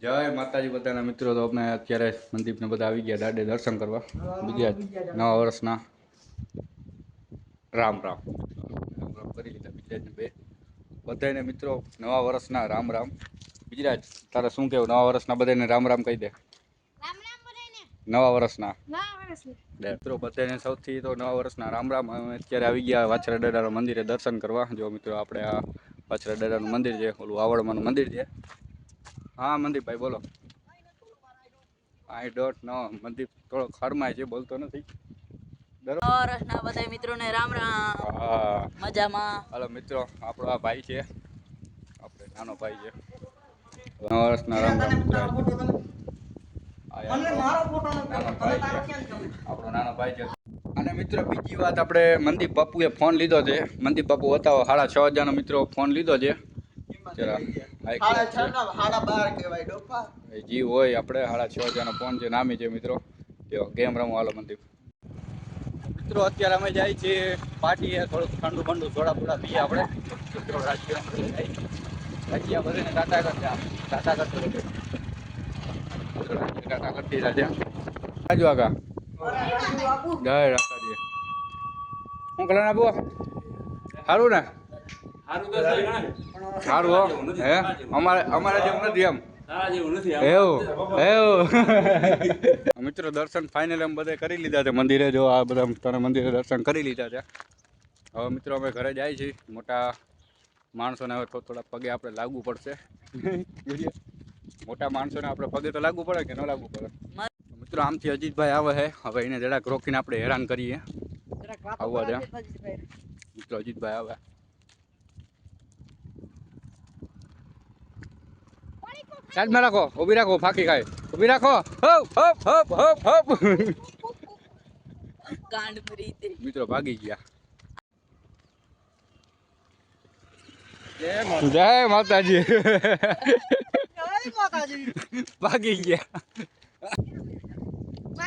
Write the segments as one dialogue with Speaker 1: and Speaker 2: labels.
Speaker 1: જય માતાજી બધાના મિત્રો તો આપણે અત્યારે મંદિરને બધા આવી ગયા દાડે દર્શન કરવા. બીજા નવા વર્ષના રામ રામ. રામ રામ કરી લીધા બીજા બે. બધાને મિત્રો નવા વર્ષના રામ રામ. બીજા તારે શું કેવું નવા વર્ષના બધાને રામ રામ કહી દે. નવા વર્ષના. મિત્રો બધાને સૌથી તો નવા વર્ષના રામ રામ. અમે અત્યારે આવી ગયા વાછરા દાદાના મંદિરે દર્શન કરવા. જો મિત્રો આપણે આ વાછરા દાદાનું મંદિર છે ઓલું આવડમાનું મંદિર છે. હા મનદીપભાઈ બોલો. આઈ ડોન્ટ નો મનદીપ થોડો ખરમાય છે બોલતો નથી.
Speaker 2: વર્ષના બધા મિત્રોને રામ રામ.
Speaker 1: હા.
Speaker 2: મજામાં.
Speaker 1: હાલો મિત્રો આપણો આ ભાઈ છે. આપણે નાનો ભાઈ છે. નવા વર્ષના રામ રામ મિત્રો આપણો નાનો ભાઈ છે. આપણો નાનો ભાઈ છે. અને મિત્રો બીજી વાત આપણે મનદીપ બાપુએ ફોન લીધો છે. મનદીપ બાપુ બતાવો સાડા છ હજારનો મિત્રો ફોન લીધો છે. જરા. જી હોય આપણે સાડા છ જણા ફોન છે નામી છે મિત્રો. ગેમ રમો હાલો મનદીપ મિત્રો અત્યારે અમે જાય છીએ પાર્ટીએ થોડુંક ઠંડુ ઠંડુ થોડા થોડા પીએ આપણે. મિત્રો રાજકીય બધાને ટાટા કરતા ટાટા કરતો રાજ્ય ટાટા કરતી રાજા. રાજુ આગા. જય હું કલર આપો? સારું ને? સારું હો. હે? અમારે અમારે જેવું નથી એમ. મિત્રો દર્શન ફાઇનલ એમ બધે કરી લીધા છે. મંદિરે જો આ બધા ત્રણ મંદિરે દર્શન કરી લીધા છે. હવે મિત્રો અમે ઘરે જાય છીએ. મોટા માણસોને હવે થોડા થોડા પગે આપણે લાગવું પડશે. મોટા માણસોને આપણે પગે તો લાગવું પડે કે ન લાગવું પડે? મિત્રો આમથી અજીતભાઈ આવે છે. હવે એને જરાક રોકીને આપણે હેરાન કરીએ. આવવા દે મિત્રો અજીતભાઈ આવે. સાઈડમાં રાખો ઊભી રાખો ફાંકી ખાય ઊભી રાખો હપ હપ હપ હપ હપ
Speaker 2: કાંડ ફરી તે
Speaker 1: મિત્રો ભાગી ગયા જય માતાજી ભાગી ગયા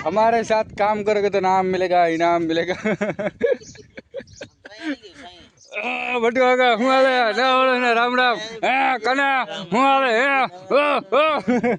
Speaker 1: हमारे साथ काम करोगे तो नाम मिलेगा इनाम मिलेगा બટુ આગા હું ને રામ રામ. હે કના હું આવે હે?